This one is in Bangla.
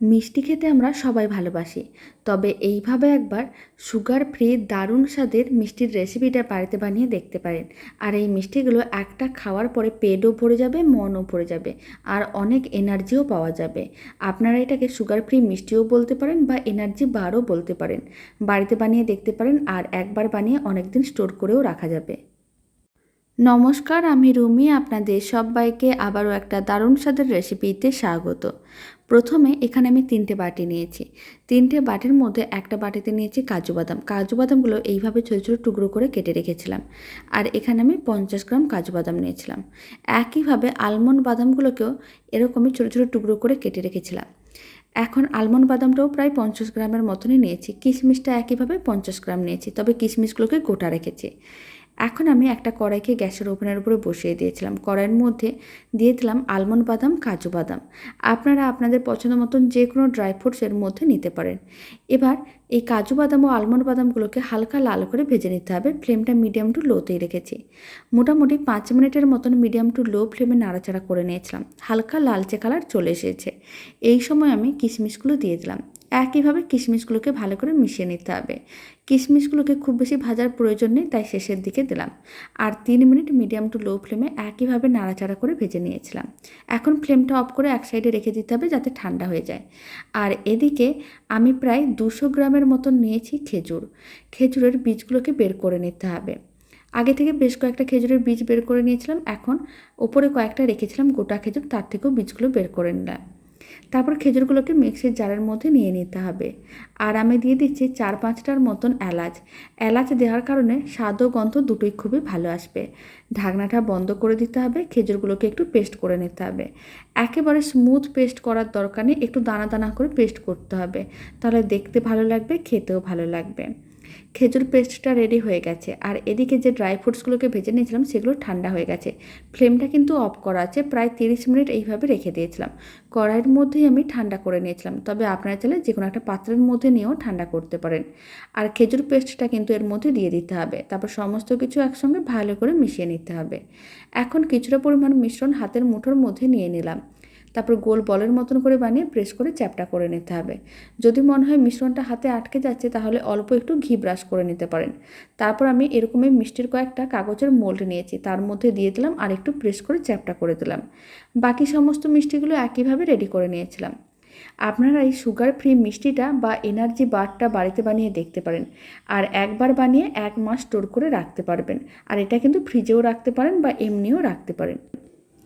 মিষ্টি খেতে আমরা সবাই ভালোবাসি। তবে এইভাবে একবার সুগার ফ্রি দারুণ স্বাদের মিষ্টির রেসিপিটা বাড়িতে বানিয়ে দেখতে পারেন। আর এই মিষ্টিগুলো একটা খাওয়ার পরে পেটও ভরে যাবে, মনও ভরে যাবে, আর অনেক এনার্জিও পাওয়া যাবে। আপনারা এটাকে সুগার ফ্রি মিষ্টিও বলতে পারেন বা এনার্জি বারও বলতে পারেন। বাড়িতে বানিয়ে দেখতে পারেন আর একবার বানিয়ে অনেক দিন স্টোর করেও রাখা যাবে। নমস্কার, আমি রুমি। আপনাদের সবাইকে আবারও একটা দারুণ স্বাদের রেসিপিতে স্বাগত। প্রথমে এখানে আমি তিনটে বাটি নিয়েছি। তিনটে বাটির মধ্যে একটা বাটিতে নিয়েছি কাজু বাদাম। কাজু বাদামগুলো এইভাবে ছোটো ছোটো টুকরো করে কেটে রেখেছিলাম। আর এখানে আমি পঞ্চাশ গ্রাম কাজু বাদাম নিয়েছিলাম। একইভাবে আলমন্ড বাদামগুলোকেও এরকমই ছোটো ছোটো টুকরো করে কেটে রেখেছিলাম। এখন আলমন্ড বাদামটাও প্রায় পঞ্চাশ গ্রামের মতনই নিয়েছি। কিশমিশটা একইভাবে পঞ্চাশ গ্রাম নিয়েছি। তবে কিশমিশগুলোকে গোটা রেখেছি। এখন আমি একটা কড়াইকে গ্যাসের ওভেনের উপরে বসিয়ে দিয়েছিলাম। কড়াইয়ের মধ্যে দিয়ে দিলাম আলমন্ড বাদাম, কাজু বাদাম। আপনারা আপনাদের পছন্দ মতন যে কোনো ড্রাই ফ্রুটস এর মধ্যে নিতে পারেন। এবার এই কাজু বাদাম ও আলমন্ড বাদামগুলোকে হালকা লাল করে ভেজে নিতে হবে। ফ্লেমটা মিডিয়াম টু লোতেই রেখেছি। মোটামুটি পাঁচ মিনিটের মতন মিডিয়াম টু লো ফ্লেমে নাড়াচাড়া করে নিয়েছিলাম। হালকা লালচে কালার চলে এসেছে। এই সময় আমি কিশমিশগুলো দিয়ে দিলাম। একইভাবে কিশমিশগুলোকে ভালো করে মিশিয়ে নিতে হবে। কিশমিশগুলোকে খুব বেশি ভাজার প্রয়োজন নেই, তাই শেষের দিকে দিলাম। আর তিন মিনিট মিডিয়াম টু লো ফ্লেমে একইভাবে নাড়াচাড়া করে ভেজে নিয়েছিলাম। এখন ফ্লেমটা অফ করে এক সাইডে রেখে দিতে হবে যাতে ঠান্ডা হয়ে যায়। আর এদিকে আমি প্রায় দুশো গ্রামের মতন নিয়েছি খেজুর। খেজুরের বীজগুলোকে বের করে নিতে হবে। আগে থেকে বেশ কয়েকটা খেজুরের বীজ বের করে নিয়েছিলাম, এখন ওপরে কয়েকটা রেখেছিলাম, গোটা খেজুর তার থেকেও বীজগুলো বের করে নিলাম। তারপর খেজুরগুলোকে মিক্সির জারের মধ্যে নিয়ে নিতে হবে। আর আমি দিয়ে দিচ্ছি চার পাঁচটার মতন এলাচ। এলাচ দেওয়ার কারণে স্বাদ ও গন্ধ দুটোই খুবই ভালো আসবে। ঢাকনাটা বন্ধ করে দিতে হবে, খেজুরগুলোকে একটু পেস্ট করে নিতে হবে। একেবারে স্মুথ পেস্ট করার দরকার নেই, একটু দানা দানা করে পেস্ট করতে হবে। তাহলে দেখতে ভালো লাগবে, খেতেও ভালো লাগবে। খেজুর পেস্টটা রেডি হয়ে গেছে। আর এদিকে যে ড্রাই ফ্রুটসগুলোকে ভেজে নিয়েছিলাম, সেগুলো ঠান্ডা হয়ে গেছে। ফ্লেমটা কিন্তু অফ করা আছে, প্রায় তিরিশ মিনিট এইভাবে রেখে দিয়েছিলাম। কড়াইয়ের মধ্যেই আমি ঠান্ডা করে নিয়েছিলাম। তবে আপনারা চাইলে যে কোনো একটা পাত্রের মধ্যে নিয়েও ঠান্ডা করতে পারেন। আর খেজুর পেস্টটা কিন্তু এর মধ্যে দিয়ে দিতে হবে। তারপর সমস্ত কিছু একসঙ্গে ভালো করে মিশিয়ে নিতে হবে। এখন কিছুটা পরিমাণ মিশ্রণ হাতের মুঠোর মধ্যে নিয়ে নিলাম। তারপর গোল বলের মতন করে বানিয়ে প্রেস করে চ্যাপটা করে নিতে হবে। যদি মনে হয় মিশ্রণটা হাতে আটকে যাচ্ছে, তাহলে অল্প একটু ঘি ব্রাশ করে নিতে পারেন। তারপর আমি এরকমই মিষ্টির কয়েকটা কাগজের মোল্ড নিয়েছি, তার মধ্যে দিয়ে দিলাম আর একটু প্রেস করে চ্যাপটা করে দিলাম। বাকি সমস্ত মিষ্টিগুলো একইভাবে রেডি করে নিয়েছিলাম। আপনারা এই সুগার ফ্রি মিষ্টিটা বা এনার্জি বারটা বাড়িতে বানিয়ে দেখতে পারেন আর একবার বানিয়ে এক মাস স্টোর করে রাখতে পারবেন। আর এটা কিন্তু ফ্রিজেও রাখতে পারেন বা এমনিও রাখতে পারেন।